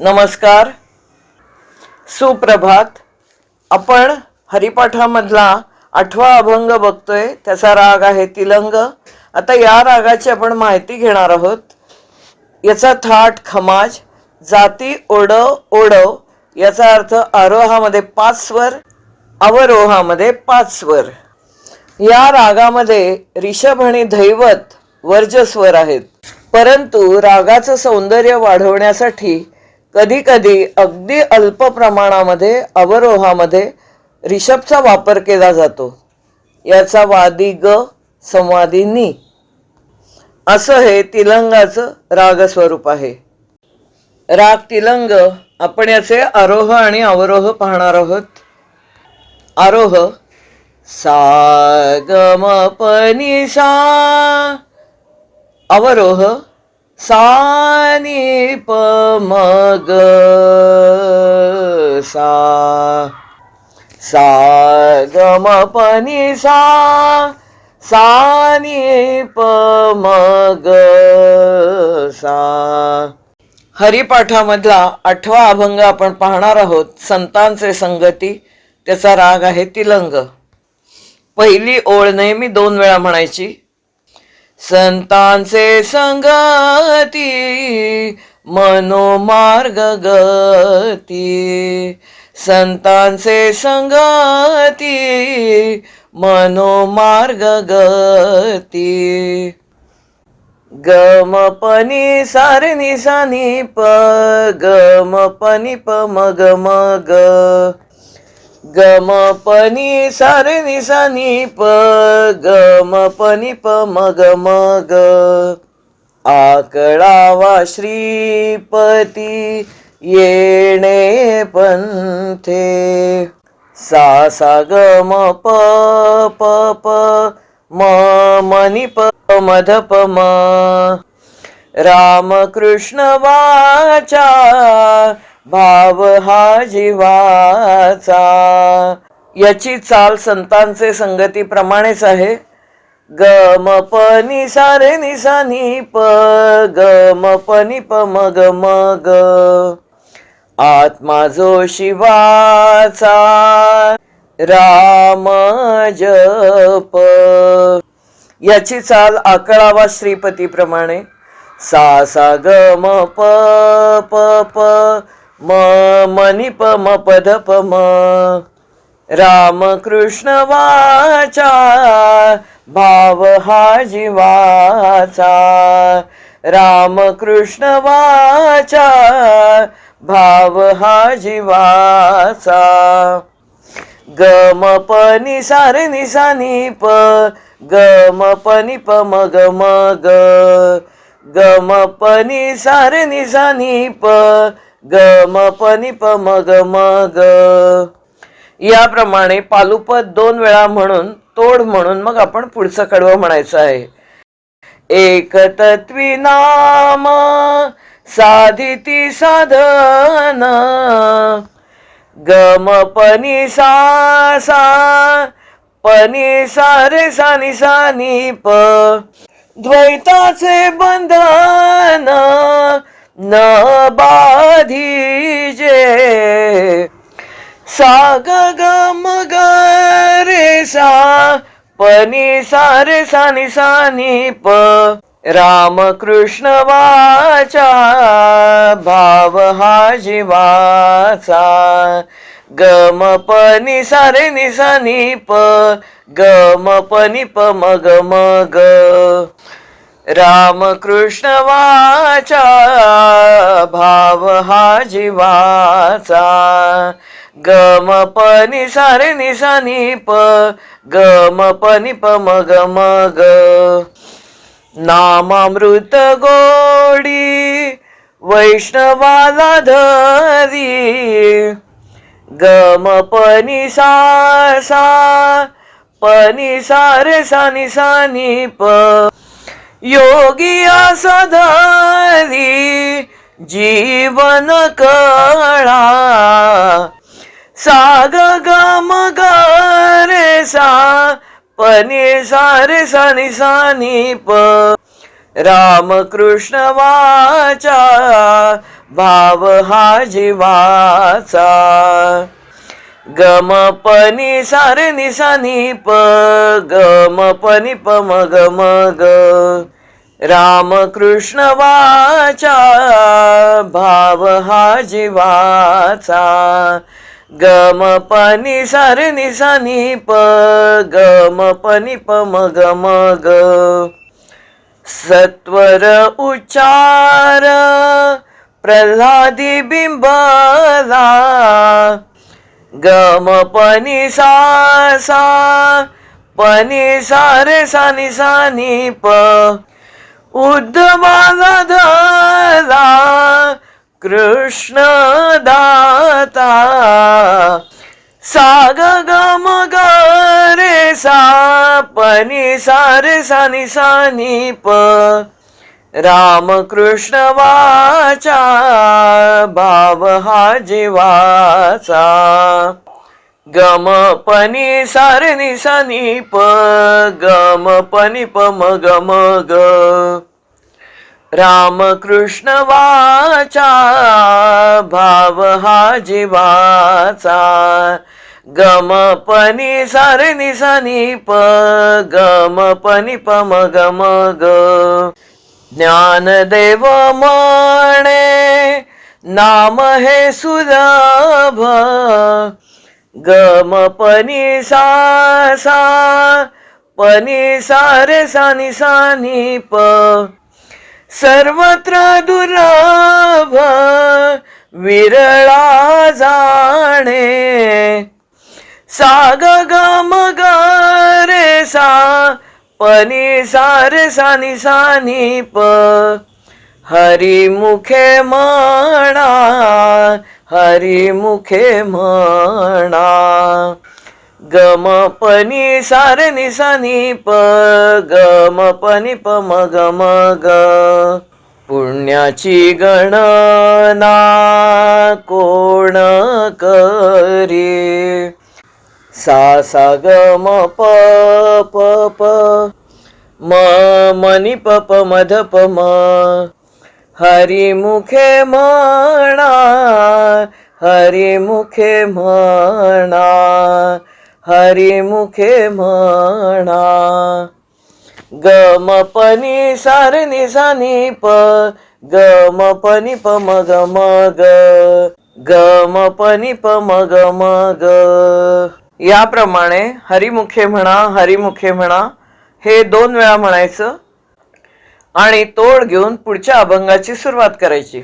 नमस्कार. सुप्रभात. आपण हरिपाठामधला आठवा अभंग बघतोय. त्याचा राग आहे तिलंग. आता या रागाची आपण माहिती घेणार आहोत. याचा थाट खमाज जाती ओढव ओढव याचा अर्थ आरोहामध्ये पाच स्वर अवरोहामध्ये पाच स्वर. या रागामध्ये रिषभ आणि धैवत वर्जस्वर आहेत. परंतु रागाचं सौंदर्य वाढवण्यासाठी कधी कधी अगदी अल्प प्रमाणामध्ये अवरोहामध्ये रिषभचा वापर केला जातो. याचा वादी ग संवादी नी. असं हे तिलंगाचं राग स्वरूप आहे. राग तिलंग आपण याचे आरोह आणि अवरोह पाहणार आहोत. आरोह सा ग म सा अवरोह सानी प मग ग सा। सा ग म नि सा। सानी प मग ग सा। हरिपाठामधला आठवा अभंग आपण पाहणार आहोत संतांचे संगती. त्याचा राग आहे तिलंग. पहिली ओळ नेहमी दोन वेळा म्हणायची. संतांचे संगती मनोमार्ग गती. संतांचे संगती मनोमार्ग गती. गमपनी पनी सारे प गमपनी प मग मग. गमपनी सारे निसानी प गमपनी प मग मग. आकडावा श्रीपती येणे पंथे. सा सा ग म प प प म मनी प मध प म. रामकृष्ण वाचा भाव हा जीवाचा. याची चाल संतांचे संगतीप्रमाणेच आहे. ग म प नि सा रे नि सा नि प ग म प नि प म ग म ग आत्मा जो शिवाचा राम जप. याची चाल आकळावा श्रीपतीप्रमाणे. सा सा ग म प प प. म मनी प म पद प म रामकृष्ण वाचा भाव हा जीवाचा रामकृष्ण वाचा भाव हा जीवाचा गम म प नि सा प गम म प नि प म ग म ग। गम म प नि सा प ग म प नि प म ग म ग. याप्रमाणे पालुपद दोन वेळा म्हणून तोड म्हणून मग आपण पुढचं कडवं म्हणायचं आहे. एक तत्वी नाम साधिती साधन. गम पनी सा सा पनी सा रे सानी प. द्वैताचे बंधन न बा सा ग ग मग रे सा पनी सारे सानी सा नि नि प। रामकृष्ण वाचा भाव हा जीवाचा। गम म सारे नि प ग म प मग मग। वाचा भाव हा जीवाचा. गम पनि सारे नि नि प गम म प नि ग नामामृत गोडी वैष्णवाला धरी. गम पनि सा सा प नि सा नि प योगी सदारी जीवन कळा. साग ग म रे सा पनी सारे सानी सानी प. रामकृष्ण वाचा भाव हा जीवाचा गम पनी सारे निसानी प गम पनी प मग मग. राम कृष्ण वाचा भाव हा जीवाचा. गम पनी सारे निसानी प गम पनी प मग मग. सत्वर उच्चार प्रल्हादी बिंबला. गम पनी सा सा पनी सारे सानी सानी प. उद्धवाला धला कृष्ण दाता. साग गम ग रे सा पनी सारे सानी सानी प. रामकृष्ण वाचा. भाव हा जीवाचा. गम पनी सारे निसानी प गम पनी प मग मग रामकृष्ण वाचा भाव हा जीवाचा. गम पनी सारे निसानी प गम पनी प मग मग ज्ञानदेव म्हणे नाम हे सुलभ गम पनी सा सा पनी सारे सानी सानी प। सर्वत्र दुर्लभ विरळा जाणे। साग गम ग रे सा पनी सारे सानी सानी प। हरी मुखे म्हणा हरी मुखे म्हणा गमपनी सारे निसानी प गमपनी प मग मग पुण्याची गणना कोण करी? सा सा ग म प प प. म मनी प प मध प म. हरिमुखे म्हणा हरिमुखे म्हणा हरिमुखे म्हणा गमपनी म सानी सारे प गमपनी प मग मग। ग प मग मग। याप्रमाणे हरिमुखे म्हणा हरिमुखे म्हणा हे दोन वेळा म्हणायचं. आणि तोड घेऊन पुढच्या अभंगाची सुरुवात करायची.